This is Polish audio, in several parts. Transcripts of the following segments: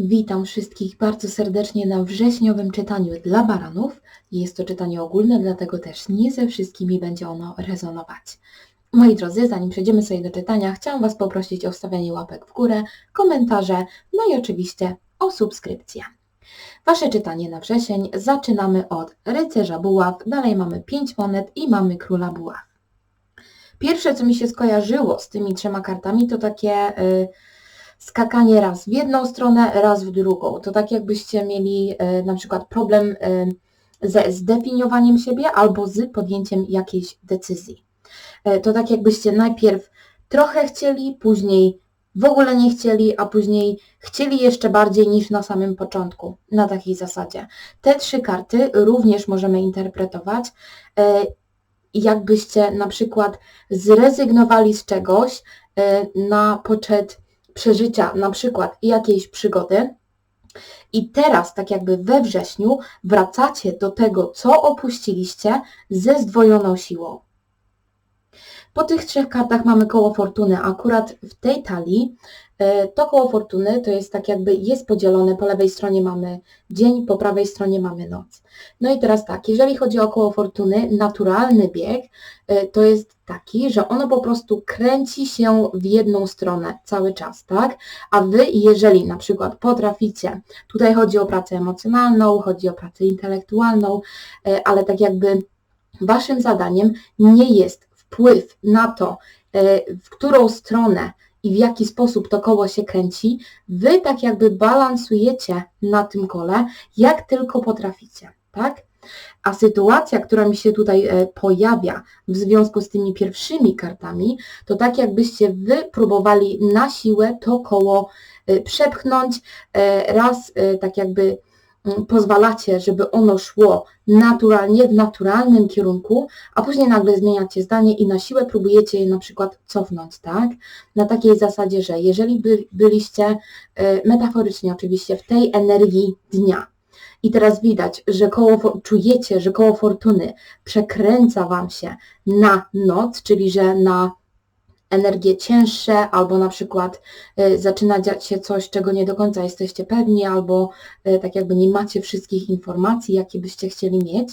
Witam wszystkich bardzo serdecznie na wrześniowym czytaniu dla baranów. Jest to czytanie ogólne, dlatego też nie ze wszystkimi będzie ono rezonować. Moi drodzy, zanim przejdziemy sobie do czytania, chciałam Was poprosić o wstawianie łapek w górę, komentarze, no i oczywiście o subskrypcję. Wasze czytanie na wrzesień zaczynamy od rycerza buław, dalej mamy 5 monet i mamy króla buław. Pierwsze, co mi się skojarzyło z tymi trzema kartami, to takie y, skakanie raz w jedną stronę, raz w drugą. To tak jakbyście mieli y, na przykład problem y, ze zdefiniowaniem siebie albo z podjęciem jakiejś decyzji. Y, to tak jakbyście najpierw trochę chcieli, później w ogóle nie chcieli, a później chcieli jeszcze bardziej niż na samym początku, na takiej zasadzie. Te trzy karty również możemy interpretować e, jakbyście na przykład zrezygnowali z czegoś e, na poczet przeżycia na przykład jakiejś przygody i teraz tak jakby we wrześniu wracacie do tego, co opuściliście ze zdwojoną siłą. Po tych trzech kartach mamy koło fortuny. Akurat w tej talii to koło fortuny to jest tak jakby jest podzielone, po lewej stronie mamy dzień, po prawej stronie mamy noc. No i teraz tak, jeżeli chodzi o koło fortuny, naturalny bieg e, to jest taki, że ono po prostu kręci się w jedną stronę cały czas, tak? A Wy, jeżeli na przykład potraficie, tutaj chodzi o pracę emocjonalną, chodzi o pracę intelektualną, e, ale tak jakby Waszym zadaniem nie jest wpływ na to, e, w którą stronę i w jaki sposób to koło się kręci, wy tak jakby balansujecie na tym kole, jak tylko potraficie, tak? A sytuacja, która mi się tutaj e, pojawia w związku z tymi pierwszymi kartami, to tak jakbyście wy próbowali na siłę to koło e, przepchnąć, raz tak jakby pozwalacie, żeby ono szło naturalnie, w naturalnym kierunku, a później nagle zmieniacie zdanie i na siłę próbujecie je na przykład cofnąć, tak? Na takiej zasadzie, że jeżeli by, byliście y, metaforycznie oczywiście w tej energii dnia i teraz widać, że koło, czujecie, że koło fortuny przekręca Wam się na noc, czyli że na energie cięższe, albo na przykład y, zaczyna dziać się coś, czego nie do końca jesteście pewni, albo y, tak jakby nie macie wszystkich informacji, jakie byście chcieli mieć,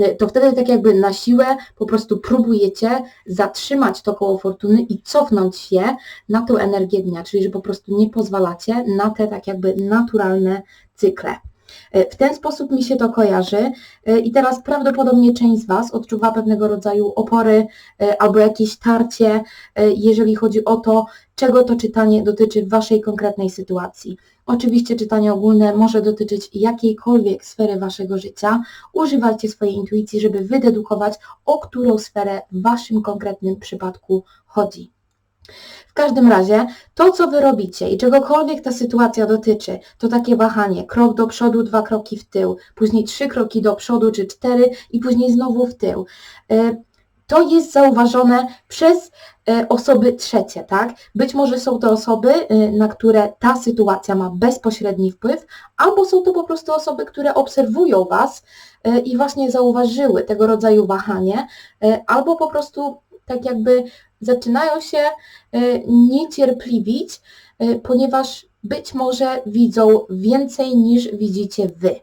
y, to wtedy tak jakby na siłę po prostu próbujecie zatrzymać to koło fortuny i cofnąć się na tę energię dnia, czyli że po prostu nie pozwalacie na te tak jakby naturalne cykle. E, w ten sposób mi się to kojarzy e, i teraz prawdopodobnie część z Was odczuwa pewnego rodzaju opory e, albo jakieś tarcie, jeżeli chodzi o to, czego to czytanie dotyczy w Waszej konkretnej sytuacji. Oczywiście czytanie ogólne może dotyczyć jakiejkolwiek sfery Waszego życia. Używajcie swojej intuicji, żeby wydedukować, o którą sferę w Waszym konkretnym przypadku chodzi. W każdym razie to, co Wy robicie i czegokolwiek ta sytuacja dotyczy, to takie wahanie, krok do przodu, dwa kroki w tył, później trzy kroki do przodu czy cztery i później znowu w tył. E, to jest zauważone przez e, osoby trzecie, tak? Być może są to osoby, e, na które ta sytuacja ma bezpośredni wpływ, albo są to po prostu osoby, które obserwują Was i właśnie zauważyły tego rodzaju wahanie, albo po prostu tak jakby zaczynają się e, niecierpliwić, e, ponieważ być może widzą więcej niż widzicie Wy.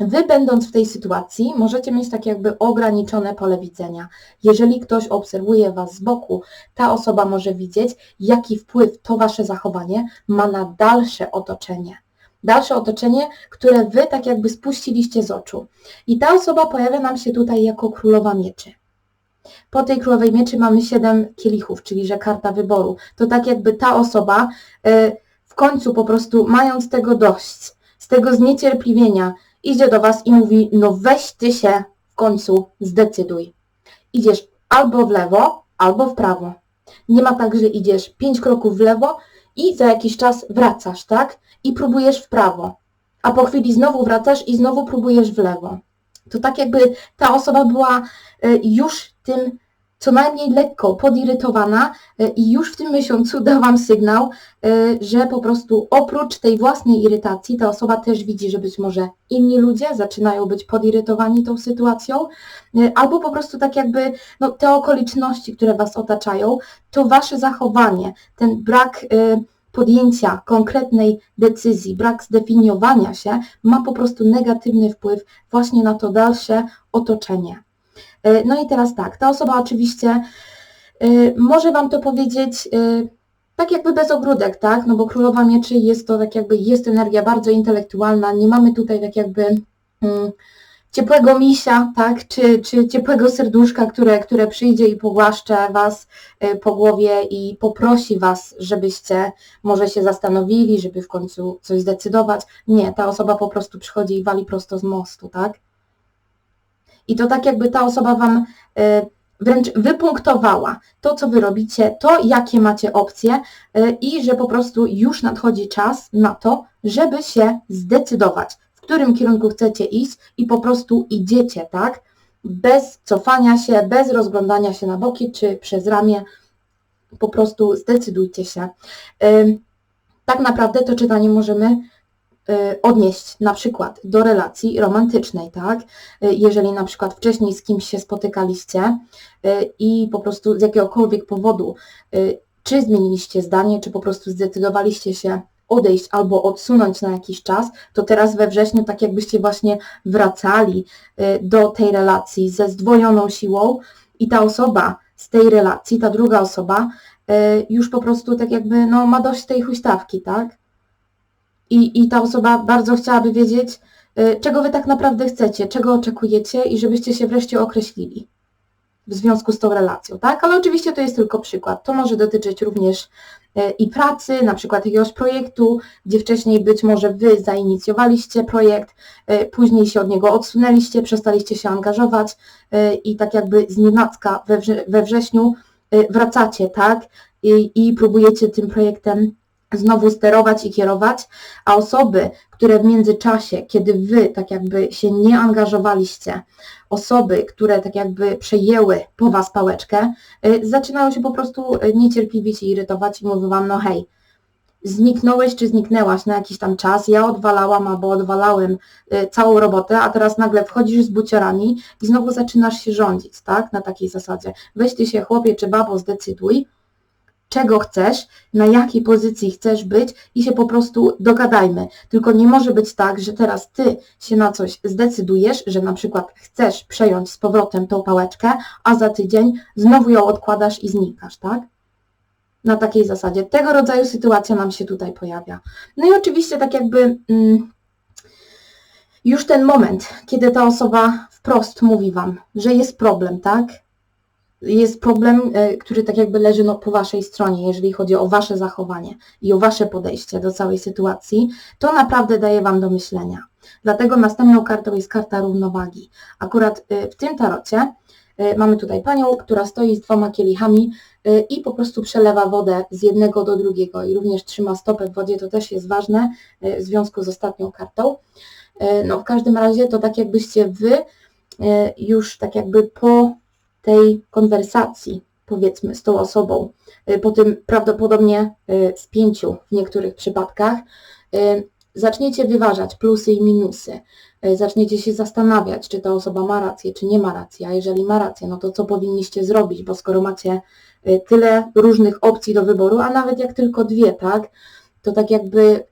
Wy będąc w tej sytuacji możecie mieć tak jakby ograniczone pole widzenia. Jeżeli ktoś obserwuje Was z boku, ta osoba może widzieć, jaki wpływ to Wasze zachowanie ma na dalsze otoczenie. Dalsze otoczenie, które Wy tak jakby spuściliście z oczu. I ta osoba pojawia nam się tutaj jako królowa mieczy. Po tej królowej mieczy mamy siedem kielichów, czyli że karta wyboru. To tak jakby ta osoba y, w końcu po prostu mając tego dość, z tego zniecierpliwienia, idzie do Was i mówi, no weź Ty się w końcu zdecyduj. Idziesz albo w lewo, albo w prawo. Nie ma tak, że idziesz pięć kroków w lewo i za jakiś czas wracasz, tak? I próbujesz w prawo. A po chwili znowu wracasz i znowu próbujesz w lewo. To tak jakby ta osoba była y, już tym co najmniej lekko podirytowana e, i już w tym miesiącu da Wam sygnał, e, że po prostu oprócz tej własnej irytacji ta osoba też widzi, że być może inni ludzie zaczynają być podirytowani tą sytuacją, e, albo po prostu tak jakby no, te okoliczności, które Was otaczają, to Wasze zachowanie, ten brak podjęcia konkretnej decyzji, brak zdefiniowania się ma po prostu negatywny wpływ właśnie na to dalsze otoczenie. E, no i teraz tak, ta osoba oczywiście e, może Wam to powiedzieć e, tak jakby bez ogródek, tak? No bo Królowa Mieczy jest to tak jakby, jest energia bardzo intelektualna, nie mamy tutaj tak jakby mm, ciepłego misia, tak? Czy, czy ciepłego serduszka, które, które przyjdzie i pogłaszcze Was po głowie i poprosi Was, żebyście może się zastanowili, żeby w końcu coś zdecydować. Nie, ta osoba po prostu przychodzi i wali prosto z mostu, tak? I to tak jakby ta osoba Wam e, wręcz wypunktowała to, co Wy robicie, to, jakie macie opcje e, i że po prostu już nadchodzi czas na to, żeby się zdecydować, którym kierunku chcecie iść i po prostu idziecie, tak? Bez cofania się, bez rozglądania się na boki czy przez ramię, po prostu zdecydujcie się. Tak naprawdę to czytanie możemy Y, odnieść na przykład do relacji romantycznej, tak? Y, jeżeli na przykład wcześniej z kimś się spotykaliście y, i po prostu z jakiegokolwiek powodu, czy zmieniliście zdanie, czy po prostu zdecydowaliście się odejść albo odsunąć na jakiś czas, to teraz we wrześniu tak jakbyście właśnie wracali do tej relacji ze zdwojoną siłą i ta osoba z tej relacji, ta druga osoba już po prostu tak jakby no, ma dość tej huśtawki, tak? i, i ta osoba bardzo chciałaby wiedzieć, y, czego Wy tak naprawdę chcecie, czego oczekujecie i żebyście się wreszcie określili w związku z tą relacją, tak? Ale oczywiście to jest tylko przykład. To może dotyczyć również y, i pracy, na przykład jakiegoś projektu, gdzie wcześniej być może Wy zainicjowaliście projekt, y, później się od niego odsunęliście, przestaliście się angażować i tak jakby z nienacka we, wrze we wrześniu wracacie, tak? I, I próbujecie tym projektem znowu sterować i kierować, a osoby, które w międzyczasie, kiedy wy tak jakby się nie angażowaliście, osoby, które tak jakby przejęły po was pałeczkę, y, zaczynają się po prostu y, niecierpliwić i irytować i mówią wam, no hej, zniknąłeś czy zniknęłaś na jakiś tam czas, ja odwalałam albo odwalałem y, całą robotę, a teraz nagle wchodzisz z buciorami i znowu zaczynasz się rządzić, tak, na takiej zasadzie. Weź ty się chłopie czy babo zdecyduj, czego chcesz, na jakiej pozycji chcesz być i się po prostu dogadajmy. Tylko nie może być tak, że teraz ty się na coś zdecydujesz, że na przykład chcesz przejąć z powrotem tą pałeczkę, a za tydzień znowu ją odkładasz i znikasz, tak? Na takiej zasadzie. Tego rodzaju sytuacja nam się tutaj pojawia. No i oczywiście tak jakby mm, już ten moment, kiedy ta osoba wprost mówi Wam, że jest problem, tak? Jest problem, e, który tak jakby leży no, po Waszej stronie, jeżeli chodzi o Wasze zachowanie i o Wasze podejście do całej sytuacji, to naprawdę daje Wam do myślenia. Dlatego następną kartą jest karta równowagi. Akurat e, w tym tarocie e, mamy tutaj panią, która stoi z dwoma kielichami i po prostu przelewa wodę z jednego do drugiego i również trzyma stopę w wodzie, to też jest ważne w związku z ostatnią kartą. No w każdym razie to tak jakbyście Wy już tak jakby po tej konwersacji, powiedzmy, z tą osobą, y, po tym prawdopodobnie y, spięciu w niektórych przypadkach, y, zaczniecie wyważać plusy i minusy, zaczniecie się zastanawiać, czy ta osoba ma rację, czy nie ma racji, a jeżeli ma rację, no to co powinniście zrobić, bo skoro macie tyle różnych opcji do wyboru, a nawet jak tylko dwie, tak, to tak jakby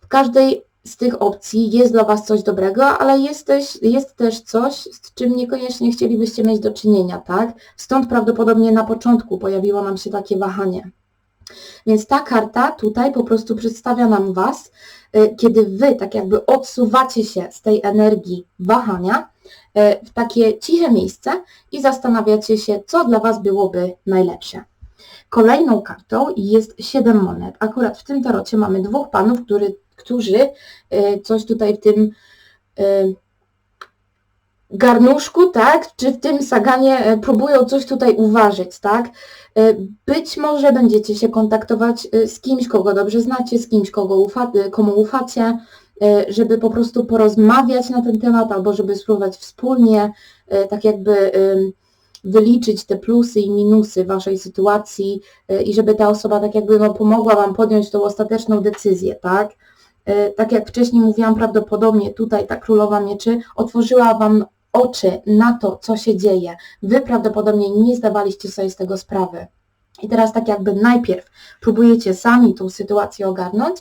w każdej z tych opcji jest dla Was coś dobrego, ale jest też, jest też coś, z czym niekoniecznie chcielibyście mieć do czynienia, tak? Stąd prawdopodobnie na początku pojawiło nam się takie wahanie. Więc ta karta tutaj po prostu przedstawia nam Was, y, kiedy Wy tak jakby odsuwacie się z tej energii wahania y, w takie ciche miejsce i zastanawiacie się, co dla Was byłoby najlepsze. Kolejną kartą jest 7 monet. Akurat w tym tarocie mamy dwóch panów, który, którzy e, coś tutaj w tym e, garnuszku, tak, czy w tym saganie e, próbują coś tutaj uważać, tak. Być może będziecie się kontaktować z kimś, kogo dobrze znacie, z kimś, kogo ufa, komu ufacie, żeby po prostu porozmawiać na ten temat, albo żeby spróbować wspólnie tak jakby wyliczyć te plusy i minusy Waszej sytuacji i żeby ta osoba tak jakby no, pomogła Wam podjąć tą ostateczną decyzję, tak? E, tak jak wcześniej mówiłam, prawdopodobnie tutaj ta królowa mieczy otworzyła Wam oczy na to, co się dzieje. Wy prawdopodobnie nie zdawaliście sobie z tego sprawy. I teraz tak jakby najpierw próbujecie sami tą sytuację ogarnąć,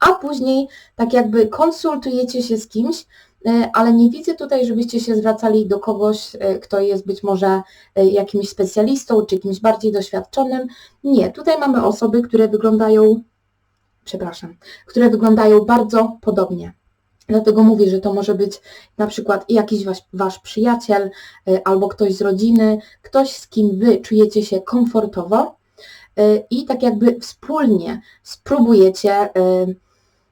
a później tak jakby konsultujecie się z kimś, e, ale nie widzę tutaj, żebyście się zwracali do kogoś, e, kto jest być może jakimś specjalistą czy kimś bardziej doświadczonym. Nie, tutaj mamy osoby, które wyglądają, przepraszam, które wyglądają bardzo podobnie. Dlatego mówię, że to może być na przykład jakiś wasz, wasz przyjaciel albo ktoś z rodziny, ktoś z kim wy czujecie się komfortowo i tak jakby wspólnie spróbujecie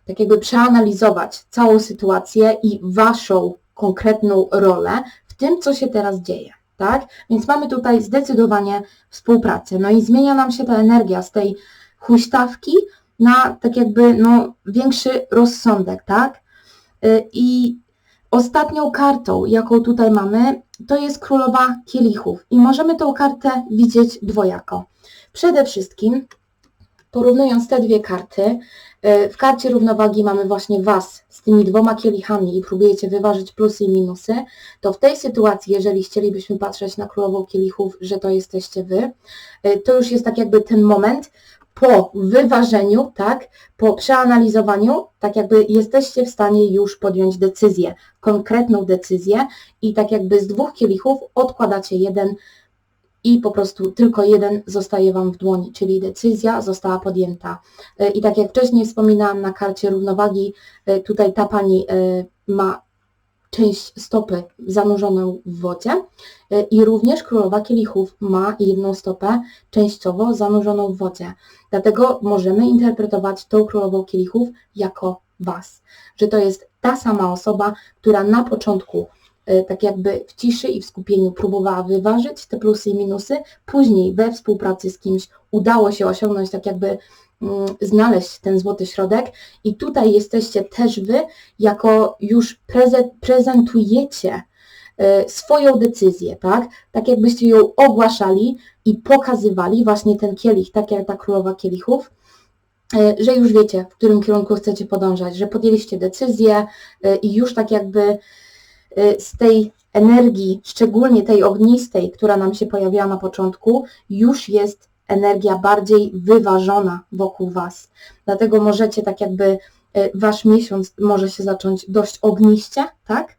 tak jakby przeanalizować całą sytuację i waszą konkretną rolę w tym, co się teraz dzieje. Tak? Więc mamy tutaj zdecydowanie współpracę. No i zmienia nam się ta energia z tej huśtawki na tak jakby no, większy rozsądek, tak? Y, I ostatnią kartą, jaką tutaj mamy, to jest królowa kielichów. I możemy tą kartę widzieć dwojako. Przede wszystkim, porównując te dwie karty, E, w karcie równowagi mamy właśnie Was z tymi dwoma kielichami i próbujecie wyważyć plusy i minusy, to w tej sytuacji, jeżeli chcielibyśmy patrzeć na królową kielichów, że to jesteście Wy, e, to już jest tak jakby ten moment po wyważeniu, tak, po przeanalizowaniu, tak jakby jesteście w stanie już podjąć decyzję, konkretną decyzję i tak jakby z dwóch kielichów odkładacie jeden i po prostu tylko jeden zostaje Wam w dłoni, czyli decyzja została podjęta. E, I tak jak wcześniej wspominałam na karcie równowagi, e, tutaj ta Pani e, ma część stopy zanurzoną w wodzie i również królowa kielichów ma jedną stopę częściowo zanurzoną w wodzie. Dlatego możemy interpretować tą królową kielichów jako Was, że to jest ta sama osoba, która na początku E, tak jakby w ciszy i w skupieniu próbowała wyważyć te plusy i minusy, później we współpracy z kimś udało się osiągnąć tak jakby znaleźć ten złoty środek i tutaj jesteście też Wy, jako już prezentujecie e, swoją decyzję, tak? Tak jakbyście ją ogłaszali i pokazywali właśnie ten kielich, tak jak ta królowa kielichów, e, że już wiecie, w którym kierunku chcecie podążać, że podjęliście decyzję i już tak jakby z tej energii, szczególnie tej ognistej, która nam się pojawiała na początku, już jest energia bardziej wyważona wokół Was. Dlatego możecie tak jakby y, Wasz miesiąc może się zacząć dość ogniście, tak?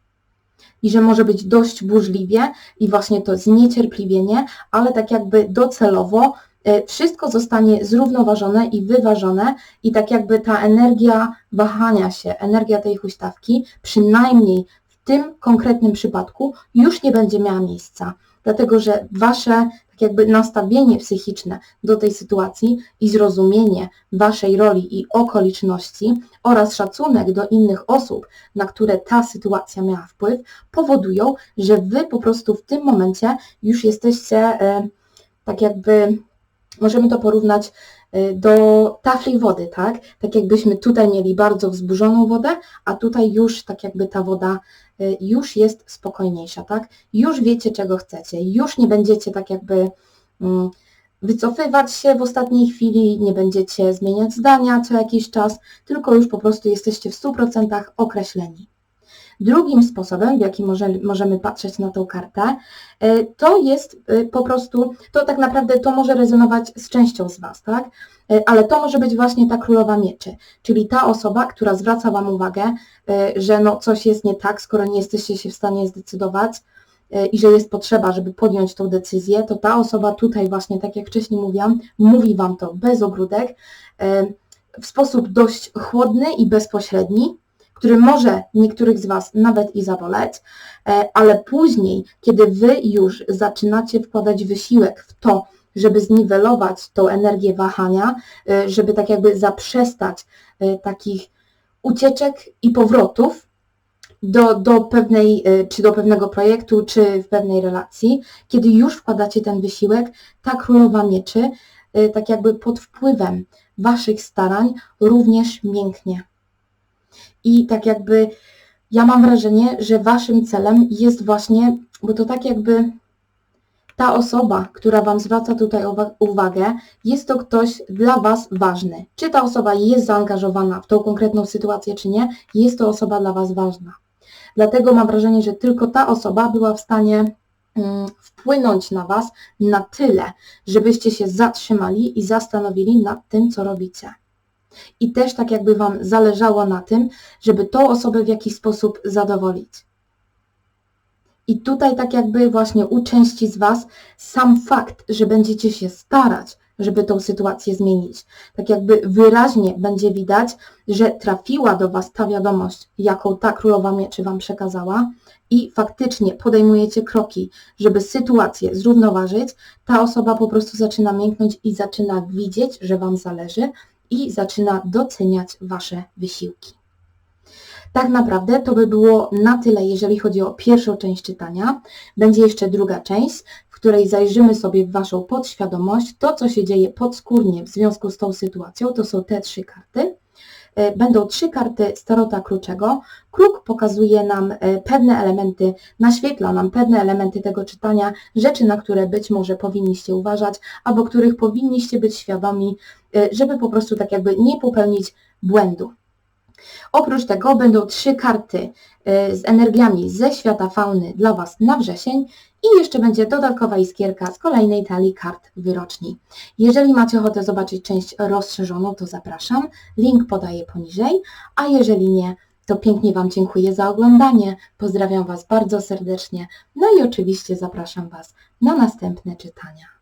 I że może być dość burzliwie i właśnie to zniecierpliwienie, ale tak jakby docelowo y, wszystko zostanie zrównoważone i wyważone i tak jakby ta energia wahania się, energia tej huśtawki przynajmniej w tym konkretnym przypadku już nie będzie miała miejsca, dlatego że Wasze tak jakby nastawienie psychiczne do tej sytuacji i zrozumienie Waszej roli i okoliczności oraz szacunek do innych osób, na które ta sytuacja miała wpływ, powodują, że Wy po prostu w tym momencie już jesteście e, tak jakby, możemy to porównać do tafli wody, tak? Tak jakbyśmy tutaj mieli bardzo wzburzoną wodę, a tutaj już tak jakby ta woda Y, już jest spokojniejsza, tak? Już wiecie, czego chcecie, już nie będziecie tak jakby mm, wycofywać się w ostatniej chwili, nie będziecie zmieniać zdania co jakiś czas, tylko już po prostu jesteście w 100% określeni. Drugim sposobem, w jaki może, możemy patrzeć na tą kartę, y, to jest y, po prostu, to tak naprawdę to może rezonować z częścią z Was, tak? Y, ale to może być właśnie ta królowa mieczy, czyli ta osoba, która zwraca Wam uwagę, że no coś jest nie tak, skoro nie jesteście się w stanie zdecydować i że jest potrzeba, żeby podjąć tą decyzję, to ta osoba tutaj właśnie, tak jak wcześniej mówiłam, mówi Wam to bez ogródek, w sposób dość chłodny i bezpośredni, który może niektórych z Was nawet i zaboleć, e, ale później, kiedy Wy już zaczynacie wkładać wysiłek w to, żeby zniwelować tą energię wahania, e, żeby tak jakby zaprzestać e, takich ucieczek i powrotów do, do pewnej, czy do pewnego projektu, czy w pewnej relacji, kiedy już wkładacie ten wysiłek, ta królowa mieczy, tak jakby pod wpływem Waszych starań również mięknie. I tak jakby ja mam wrażenie, że waszym celem jest właśnie, bo to tak jakby ta osoba, która Wam zwraca tutaj uwagę, jest to ktoś dla Was ważny. Czy ta osoba jest zaangażowana w tą konkretną sytuację, czy nie, jest to osoba dla Was ważna. Dlatego mam wrażenie, że tylko ta osoba była w stanie mm, wpłynąć na Was na tyle, żebyście się zatrzymali i zastanowili nad tym, co robicie. I też tak jakby Wam zależało na tym, żeby tą osobę w jakiś sposób zadowolić. I tutaj tak jakby właśnie u części z Was sam fakt, że będziecie się starać, żeby tą sytuację zmienić, tak jakby wyraźnie będzie widać, że trafiła do Was ta wiadomość, jaką ta królowa mieczy Wam przekazała i faktycznie podejmujecie kroki, żeby sytuację zrównoważyć, ta osoba po prostu zaczyna mięknąć i zaczyna widzieć, że Wam zależy i zaczyna doceniać Wasze wysiłki. Tak naprawdę to by było na tyle, jeżeli chodzi o pierwszą część czytania. Będzie jeszcze druga część, w której zajrzymy sobie w Waszą podświadomość, to co się dzieje podskórnie w związku z tą sytuacją, to są te trzy karty. E, Będą trzy karty Starota Kruczego. Kruk pokazuje nam e, pewne elementy, naświetla nam pewne elementy tego czytania, rzeczy, na które być może powinniście uważać, albo których powinniście być świadomi, e, żeby po prostu tak jakby nie popełnić błędu. Oprócz tego będą trzy karty y, z energiami ze świata fauny dla Was na wrzesień i jeszcze będzie dodatkowa iskierka z kolejnej talii kart wyroczni. Jeżeli macie ochotę zobaczyć część rozszerzoną, to zapraszam. Link podaję poniżej, a jeżeli nie, to pięknie Wam dziękuję za oglądanie. Pozdrawiam Was bardzo serdecznie. No i oczywiście zapraszam Was na następne czytania.